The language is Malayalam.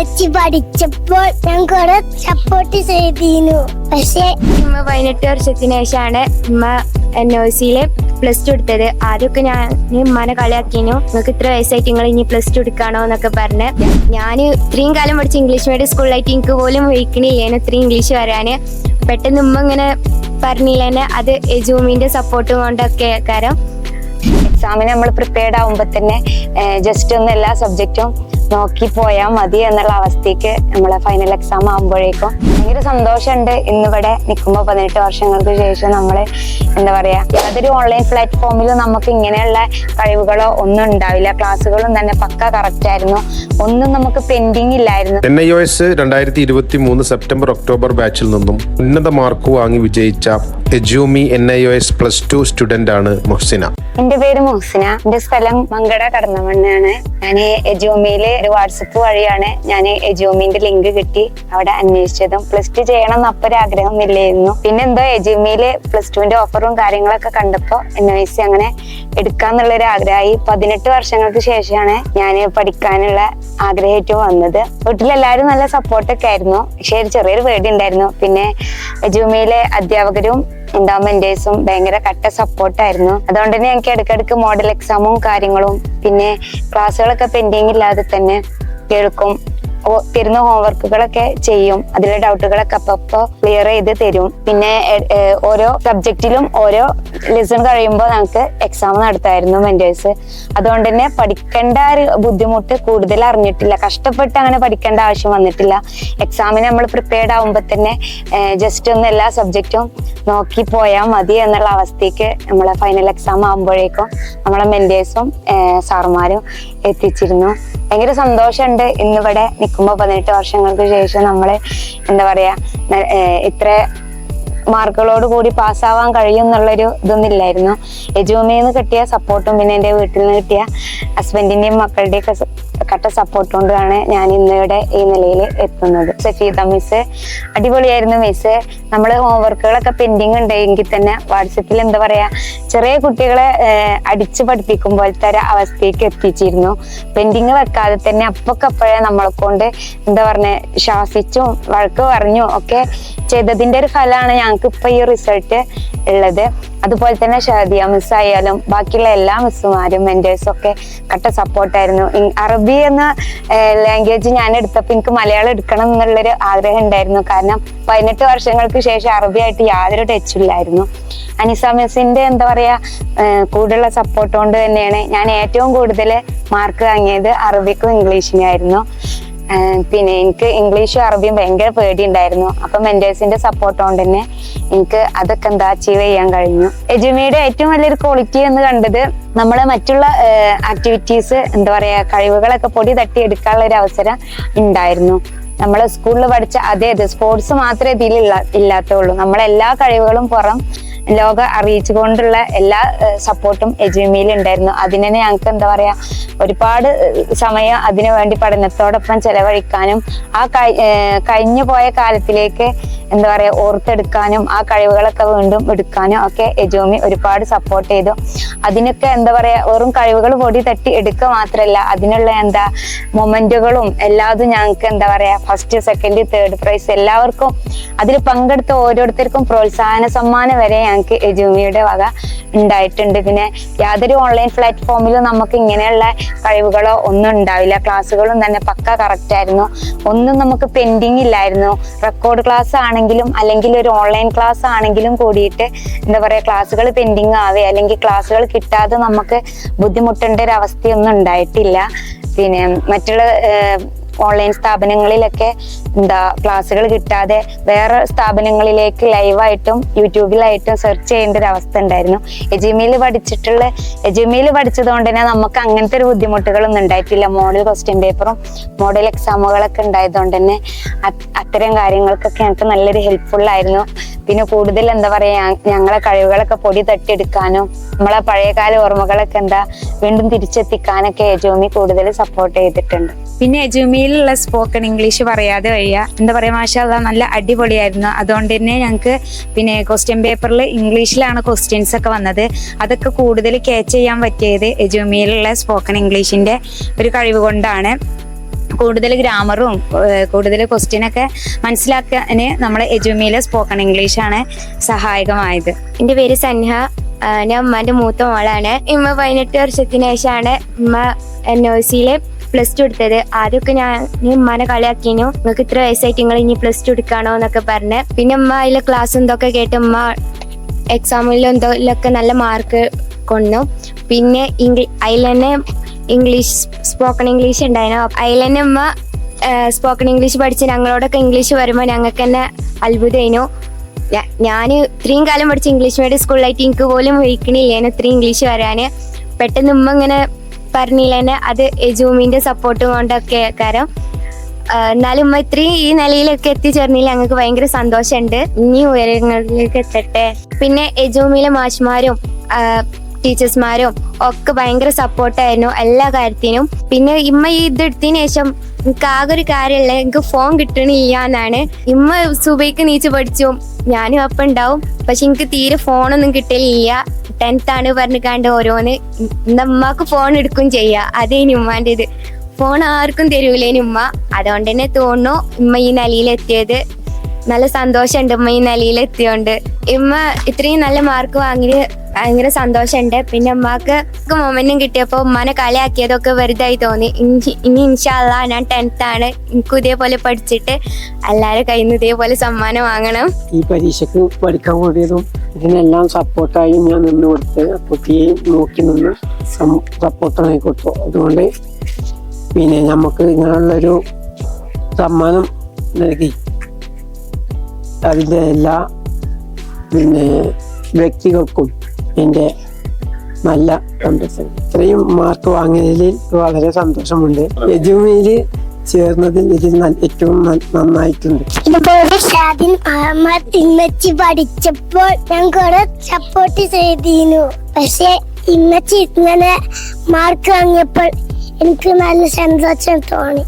ഉമ്മച്ചി പഠിച്ചപ്പോൾ ഞാൻ കുറെ സപ്പോർട്ട് ചെയ്തിരുന്നു. പക്ഷെ ഉമ്മ പതിനെട്ട് വർഷത്തിന് ശേഷമാണ് ഉമ്മ എൻ ഒ സിയിലെ പ്ലസ് ടു എടുത്തത്. ആദ്യമൊക്കെ ഞാൻ ഉമ്മാനെ കളിയാക്കിനു നിങ്ങൾക്ക് ഇത്ര വയസ്സായിട്ട് നിങ്ങൾ ഇനി പ്ലസ് ടു എടുക്കാണോ എന്നൊക്കെ പറഞ്ഞ് ഞാൻ ഇത്രയും കാലം പഠിച്ച ഇംഗ്ലീഷ് മീഡിയം സ്കൂളിലായിട്ട് എനിക്ക് പോലും വഹിക്കണില്ലേനു ഇത്രയും ഇംഗ്ലീഷ് വരാന്. പെട്ടെന്ന് ഉമ്മ ഇങ്ങനെ പറഞ്ഞില്ലേനെ അത് എജൂമിന്റെ സപ്പോർട്ട് കൊണ്ടൊക്കെ കാരണം എക്സാമിന് നമ്മൾ പ്രിപ്പയർഡ് ആകുമ്പോൾ തന്നെ ജസ്റ്റ് ഒന്ന് എല്ലാ സബ്ജക്റ്റും നോക്കി പോയാൽ മതി എന്നുള്ള അവസ്ഥയ്ക്ക് നമ്മളെ ഫൈനൽ എക്സാം ആകുമ്പോഴേക്കും ഭയങ്കര സന്തോഷമുണ്ട് ഇന്നിവിടെ നിൽക്കുമ്പോൾ പതിനെട്ട് വർഷങ്ങൾക്ക് ശേഷം നമ്മൾ എന്താ പറയാ യാതൊരു ഓൺലൈൻ പ്ലാറ്റ്ഫോമിലും നമുക്ക് ഇങ്ങനെയുള്ള കഴിവുകളോ ഒന്നും ഉണ്ടാവില്ല. ക്ലാസ്സുകളും തന്നെ പക്ക കറക്റ്റ് ആയിരുന്നു. ഒന്നും നമുക്ക് പെൻഡിങ് ഇല്ലായിരുന്നു. എൻ ഐ ഒ എസ് രണ്ടായിരത്തി ഇരുപത്തി മൂന്ന് സെപ്റ്റംബർ ഒക്ടോബർ ബാച്ചിൽ നിന്നും ഉന്നത മാർക്ക് വാങ്ങി വിജയിച്ച എജ്യൂമി N I O S plus two student ആണ് മുഹ്സിന. എന്റെ പേര് മൊഹ്സിന. എന്റെ സ്ഥലം മങ്കട കടന്നമണ്ണാണ്. ഞാൻ എജോമിയിൽ ഒരു വാട്സപ്പ് വഴിയാണ് ഞാൻ എജൂമിന്റെ ലിങ്ക് കിട്ടി. അവിടെ അന്വേഷിച്ചതും പ്ലസ് ടു ചെയ്യണം എന്ന് അപ്പൊ ഒരു ആഗ്രഹം ഇല്ലായിരുന്നു പിന്നെ എന്തോ എജൂമിയിൽ പ്ലസ് ടുവിന്റെ ഓഫറും കാര്യങ്ങളൊക്കെ കണ്ടപ്പോ എൻ ഐ സി അങ്ങനെ എടുക്കാന്നുള്ള ഒരു ആഗ്രഹമായി. പതിനെട്ട് വർഷങ്ങൾക്ക് ശേഷമാണ് ഞാൻ പഠിക്കാനുള്ള ആഗ്രഹമായിട്ട് വന്നത്. വീട്ടിലെല്ലാവരും നല്ല സപ്പോർട്ടൊക്കെ ആയിരുന്നു. പക്ഷെ ഒരു ചെറിയൊരു പേടി ഉണ്ടായിരുന്നു പിന്നെ എജുമിയിലെ അധ്യാപകരും എൻഡോമെന്റേഴ്സും ഭയങ്കര കട്ട സപ്പോർട്ടായിരുന്നു അതുകൊണ്ട് തന്നെ ഞങ്ങൾക്ക് ഇടയ്ക്കിടയ്ക്ക് മോഡൽ എക്സാമും കാര്യങ്ങളും പിന്നെ ക്ലാസ്സുകളൊക്കെ പെൻഡിങ് ഇല്ലാതെ തന്നെ കേൾക്കും. തരുന്ന ഹോംവർക്കുകളൊക്കെ ചെയ്യും. അതിലെ ഡൗട്ടുകളൊക്കെ അപ്പപ്പോ ക്ലിയർ ചെയ്ത് തരും. പിന്നെ ഓരോ സബ്ജക്റ്റിലും ഓരോ ലെസൺ കഴിയുമ്പോൾ നമുക്ക് എക്സാം നടത്തായിരുന്നു മെന്റേഴ്സ് അതുകൊണ്ട് തന്നെ പഠിക്കേണ്ട ഒരു ബുദ്ധിമുട്ട് കൂടുതൽ അറിഞ്ഞിട്ടില്ല. കഷ്ടപ്പെട്ട് അങ്ങനെ പഠിക്കേണ്ട ആവശ്യം വന്നിട്ടില്ല. എക്സാമിന് നമ്മൾ പ്രിപ്പയർഡ് ആവുമ്പോൾ തന്നെ ജസ്റ്റ് ഒന്ന് എല്ലാ സബ്ജക്റ്റും നോക്കി പോയാൽ മതി എന്നുള്ള അവസ്ഥയ്ക്ക് നമ്മളെ ഫൈനൽ എക്സാം ആകുമ്പോഴേക്കും നമ്മളെ മെന്റേഴ്സും സാറുമാരും എത്തിച്ചിരുന്നു. ഭയങ്കര സന്തോഷമുണ്ട്. ഇന്നിവിടെ നിൽക്കുമ്പോൾ പതിനെട്ട് വർഷങ്ങൾക്ക് ശേഷം നമ്മൾ എന്താ പറയാ ഇത്ര മാർക്കുകളോട് കൂടി പാസ്സാവാൻ കഴിയും എന്നുള്ളൊരു ഇതൊന്നുമില്ലായിരുന്നു. യജുമിന്ന് നിന്ന് കിട്ടിയ സപ്പോർട്ടും പിന്നെ എന്റെ വീട്ടിൽ നിന്ന് കിട്ടിയ ഹസ്ബൻഡിന്റെയും മക്കളുടെയും ഒക്കെ കട്ട സപ്പോർട്ട് കൊണ്ടാണ് ഞാൻ ഇന്നിവിടെ ഈ നിലയിൽ എത്തുന്നത്. സഫീദ മിസ് അടിപൊളിയായിരുന്നു മിസ് നമ്മൾ ഹോംവർക്കുകളൊക്കെ പെൻഡിങ് ഉണ്ടെങ്കിൽ തന്നെ വാട്സപ്പിൽ എന്താ പറയാ ചെറിയ കുട്ടികളെ അടിച്ചു പഠിപ്പിക്കും പോലത്തെ ഒരു അവസ്ഥയ്ക്ക് എത്തിച്ചിരുന്നു. പെൻഡിങ് വെക്കാതെ തന്നെ അപ്പൊക്കപ്പോഴേ നമ്മളെ കൊണ്ട് എന്താ പറഞ്ഞ ശാസിച്ചും വഴക്ക് പറഞ്ഞു ഒക്കെ ചെയ്തതിന്റെ ഒരു ഫലമാണ് ഞങ്ങൾക്ക് ഇപ്പൊ ഈ റിസൾട്ട് ഉള്ളത്. അതുപോലെ തന്നെ ഷാദിയ മിസ് ആയാലും ബാക്കിയുള്ള എല്ലാ മിസ്സുമാരും മെന്റേഴ്സും ഒക്കെ കട്ട സപ്പോർട്ടായിരുന്നു അറബി എന്ന ലാംഗ്വേജ് ഞാൻ എടുത്തപ്പോൾ എനിക്ക് മലയാളം എടുക്കണം എന്നുള്ളൊരു ആഗ്രഹം ഉണ്ടായിരുന്നു. കാരണം പതിനെട്ട് വർഷങ്ങൾക്ക് ശേഷം അറബിയായിട്ട് യാതൊരു ടച്ചും ഇല്ലായിരുന്നു. അനിസ മിസ്സിന്റെ എന്താ പറയാ ഏഹ് കൂടുതലുള്ള സപ്പോർട്ട് കൊണ്ട് തന്നെയാണ് ഞാൻ ഏറ്റവും കൂടുതൽ മാർക്ക് വാങ്ങിയത് അറബിക്കും ഇംഗ്ലീഷിനും ആയിരുന്നു പിന്നെ എനിക്ക് ഇംഗ്ലീഷും അറബിയും ഭയങ്കര പേടിയുണ്ടായിരുന്നു. അപ്പൊ മെന്റേഴ്സിന്റെ സപ്പോർട്ട് കൊണ്ട് തന്നെ എനിക്ക് അതൊക്കെ എന്താ അച്ചീവ് ചെയ്യാൻ കഴിഞ്ഞു. എജുമിയുടെ ഏറ്റവും വലിയൊരു ക്വാളിറ്റി എന്ന് കണ്ടത് നമ്മളെ മറ്റുള്ള ആക്ടിവിറ്റീസ് എന്താ പറയാ കഴിവുകളൊക്കെ പൊടി തട്ടി എടുക്കാനുള്ള ഒരു അവസരം ഉണ്ടായിരുന്നു. നമ്മളെ സ്കൂളിൽ പഠിച്ച അതേ അത് സ്പോർട്സ് മാത്രമേ ഇതിൽ ഇല്ലാത്തുള്ളൂ. നമ്മളെല്ലാ കഴിവുകളും പുറം ലോകം അറിയിച്ചുകൊണ്ടുള്ള എല്ലാ സപ്പോർട്ടും എജിമിയിൽ ഉണ്ടായിരുന്നു അതിനെ ഞങ്ങൾക്ക് എന്താ പറയാ ഒരുപാട് സമയം അതിനു വേണ്ടി പഠനത്തോടൊപ്പം ചെലവഴിക്കാനും ആ കഴിഞ്ഞു പോയ കാലത്തിലേക്ക് എന്താ പറയാ ഓർത്തെടുക്കാനും ആ കഴിവുകളൊക്കെ വീണ്ടും എടുക്കാനും ഒക്കെ എജോമി ഒരുപാട് സപ്പോർട്ട് ചെയ്തു. അതിനൊക്കെ എന്താ പറയാ വെറും കഴിവുകൾ പൊടി തട്ടി എടുക്കുക മാത്രമല്ല അതിനുള്ള എന്താ മൊമെന്റുകളും എല്ലാതും ഞങ്ങൾക്ക് എന്താ പറയാ ഫസ്റ്റ് സെക്കൻഡ് തേർഡ് പ്രൈസ് എല്ലാവർക്കും അതിൽ പങ്കെടുത്ത ഓരോരുത്തർക്കും പ്രോത്സാഹന സമ്മാനം വരെ ഞങ്ങൾക്ക് എജൂമിയുടെ വക ഉണ്ടായിട്ടുണ്ട്. പിന്നെ യാതൊരു ഓൺലൈൻ പ്ലാറ്റ്ഫോമിലും നമുക്ക് ഇങ്ങനെയുള്ള കഴിവുകളോ ഒന്നും ഉണ്ടാവില്ല. ക്ലാസ്സുകളും തന്നെ പക്ക കറക്റ്റ് ആയിരുന്നു. ഒന്നും നമുക്ക് പെൻഡിങ് ഇല്ലായിരുന്നു. റെക്കോർഡ് ക്ലാസ് ആണെങ്കിലും അല്ലെങ്കിൽ ഒരു ഓൺലൈൻ ക്ലാസ് ആണെങ്കിലും കൂടിയിട്ട് എന്താ പറയുക ക്ലാസ്സുകൾ പെൻഡിങ് ആവേ. അല്ലെങ്കിൽ ക്ലാസ്സുകൾ കിട്ടാതെ നമുക്ക് ബുദ്ധിമുട്ടേണ്ട ഒരു അവസ്ഥയൊന്നും ഉണ്ടായിട്ടില്ല. പിന്നെ മറ്റുള്ള ഓൺലൈൻ സ്ഥാപനങ്ങളിലൊക്കെ എന്താ ക്ലാസ്സുകൾ കിട്ടാതെ വേറെ സ്ഥാപനങ്ങളിലേക്ക് ലൈവായിട്ടും യൂട്യൂബിലായിട്ടും സെർച്ച് ചെയ്യേണ്ട ഒരു അവസ്ഥ ഉണ്ടായിരുന്നു. എജിമിയിൽ പഠിച്ചിട്ടുള്ള എജിമിയിൽ പഠിച്ചത് കൊണ്ട് തന്നെ നമുക്ക് അങ്ങനത്തെ ഒരു ബുദ്ധിമുട്ടുകളൊന്നും ഉണ്ടായിട്ടില്ല. മോഡൽ ക്വസ്റ്റ്യൻ പേപ്പറും മോഡൽ എക്സാമുകളൊക്കെ ഉണ്ടായതുകൊണ്ട് തന്നെ അത്തരം കാര്യങ്ങൾക്കൊക്കെ ഞങ്ങൾക്ക് നല്ലൊരു ആയിരുന്നു. പിന്നെ കൂടുതൽ എന്താ പറയാ ഞങ്ങളെ കഴിവുകളൊക്കെ പൊടി തട്ടിയെടുക്കാനും നമ്മളെ പഴയകാല ഓർമ്മകളൊക്കെ എന്താ വീണ്ടും തിരിച്ചെത്തിക്കാനൊക്കെ എജോമി കൂടുതൽ സപ്പോർട്ട് ചെയ്തിട്ടുണ്ട്. പിന്നെ എജുമിയിലുള്ള സ്പോക്കൺ ഇംഗ്ലീഷ് പറയാതെ വയ്യ. എന്താ പറയാ മാഷാല്ല നല്ല അടിപൊളിയായിരുന്നു. അതുകൊണ്ട് തന്നെ ഞങ്ങൾക്ക് പിന്നെ ക്വസ്റ്റ്യൻ പേപ്പറിൽ ഇംഗ്ലീഷിലാണ് ക്വസ്റ്റ്യൻസ് ഒക്കെ വന്നത്. അതൊക്കെ കൂടുതൽ ക്യാച്ച് ചെയ്യാൻ പറ്റിയത് എജുമിയിലുള്ള സ്പോക്കൺ ഇംഗ്ലീഷിന്റെ ഒരു കഴിവ് കൊണ്ടാണ്. കൂടുതൽ ഗ്രാമറും കൂടുതൽ ക്വസ്റ്റ്യനൊക്കെ മനസ്സിലാക്കാന് നമ്മളെ എജുമിയിലെ സ്പോക്കൺ ഇംഗ്ലീഷ് ആണ് സഹായകമായത്. എന്റെ പേര് സൻഹ ഞാൻ ഉമ്മാന്റെ മൂത്ത മോളാണ്. ഇമ്മ പതിനെട്ട് വർഷത്തിന് ശേഷമാണ് ഉമ്മ എൻ ഒ സിയിലെ പ്ലസ് ടു എടുത്തത്. ആദ്യമൊക്കെ ഞാൻ ഉമ്മാനെ കളിയാക്കിനു. നിങ്ങൾക്ക് ഇത്ര വയസ്സായിട്ട് നിങ്ങൾ ഇനി പ്ലസ് ടു എടുക്കാണോ? എന്നൊക്കെ പറഞ്ഞ്. പിന്നെ ഉമ്മ അതിലെ ക്ലാസ് എന്തൊക്കെ കേട്ട് ഉമ്മ എക്സാമിലും എന്തോലൊക്കെ നല്ല മാർക്ക് കൊണ്ടു പിന്നെ ഇംഗ്ലീ അതിൽ തന്നെ ഇംഗ്ലീഷ് സ്പോക്കൺ ഇംഗ്ലീഷ് ഉണ്ടായിരുന്നു തന്നെ ഉമ്മ സ്പോക്കൺ ഇംഗ്ലീഷ് പഠിച്ച് ഞങ്ങളോടൊക്കെ ഇംഗ്ലീഷ് വരുമ്പോൾ ഞങ്ങൾക്ക് തന്നെ അത്ഭുതമായിരുന്നു ഞാൻ ഇത്രയും കാലം പഠിച്ച ഇംഗ്ലീഷ് മീഡിയം സ്കൂളിലായിട്ട് എനിക്ക് പോലും വഹിക്കണില്ലേനു ഇത്രയും ഇംഗ്ലീഷ് വരാൻ പെട്ടെന്ന് ഉമ്മ ഇങ്ങനെ പറഞ്ഞില്ലേനെ അത് എജൂമിന്റെ സപ്പോർട്ട് കൊണ്ടൊക്കെ കാരണം എന്നാലും ഉമ്മ ഇത്രയും ഈ നിലയിലൊക്കെ എത്തിച്ചേർന്നില്ല ഞങ്ങൾക്ക് ഭയങ്കര സന്തോഷമുണ്ട്. ഇനി ഉയരങ്ങളിലേക്ക് എത്തട്ടെ. പിന്നെ എജൂമിലെ മാഷ്മാരും ടീച്ചേഴ്സ്മാരും ഒക്കെ ഭയങ്കര സപ്പോർട്ടായിരുന്നു എല്ലാ കാര്യത്തിനും. പിന്നെ ഇമ്മ ഈ ഇത് എടുത്തതിന് ശേഷം എനിക്ക് ആകെ ഒരു കാര്യമല്ല എനിക്ക് ഫോൺ കിട്ടണില്ല എന്നാണ്. ഇമ്മ സുബൈക്ക് നീച്ച് പഠിച്ചു. ഞാനും അപ്പം ഉണ്ടാവും. പക്ഷെ എനിക്ക് തീരെ ഫോണൊന്നും കിട്ടലില്ല. ടെൻത്ത് ആണ് പറഞ്ഞിട്ടാണ്ട് ഓരോന്ന്. നമ്മക്ക് ഫോൺ എടുക്കും ചെയ്യാ. അതേനി ഉമ്മാന്റെ ഇത് ഫോൺ ആർക്കും തരൂലേനി ഉമ്മ. അതുകൊണ്ട് തന്നെ തോന്നുന്നു ഉമ്മ ഈ നിലയിലെത്തിയത്. നല്ല സന്തോഷമുണ്ട്. ഉമ്മ ഈ നിലയിൽ എത്തിയോണ്ട്. ഉമ്മ ഇത്രയും നല്ല മാർക്ക് വാങ്ങിയത് ഭയങ്കര സന്തോഷമുണ്ട്. പിന്നെ ഉമ്മാക്ക് മൊമെന്റും കിട്ടിയപ്പോൾ ഉമ്മാനെ കളിയാക്കിയതൊക്കെ വെറുതായി തോന്നി. ഇനി- ഇൻഷാല്ല ഞാൻ ടെൻത്ത് ആണ്. എനിക്കും ഇതേപോലെ പഠിച്ചിട്ട് എല്ലാവരും കയ്യിൽ നിന്ന് ഇതേപോലെ സമ്മാനം വാങ്ങണം. ഈ പരീക്ഷയ്ക്ക് പഠിക്കാൻ കൂടിയതും ഇതിനെല്ലാം സപ്പോർട്ടായി ഞാൻ നിന്ന് കൊടുത്ത് കുട്ടിയെയും നോക്കി നിന്ന് സപ്പോർട്ടായി കൊടുത്തു. അതുകൊണ്ട് പിന്നെ നമുക്ക് ഇങ്ങനെയുള്ളൊരു സമ്മാനം നൽകി. അതിന്റെ എല്ലാ പിന്നെ വ്യക്തികൾക്കും എന്റെ നല്ല സന്തോഷം. ഇത്രയും മാർക്ക് വാങ്ങിയതിൽ വളരെ സന്തോഷമുണ്ട്. എജുമയിൽ ചേർന്നതിൽ ഇതിൽ ഏറ്റവും നന്നായിട്ടുണ്ട്. ഇതുപോലെ ഷാദിൻ അഹമ്മദ് ഇമ്മച്ചി പഠിച്ചപ്പോൾ ഞാൻ കുറെ സപ്പോർട്ട് ചെയ്തിരുന്നു. പക്ഷെ ഇമ്മച്ചി ഇങ്ങനെ മാർക്ക് വാങ്ങിയപ്പോൾ എനിക്ക് നല്ല സന്തോഷം തോന്നി.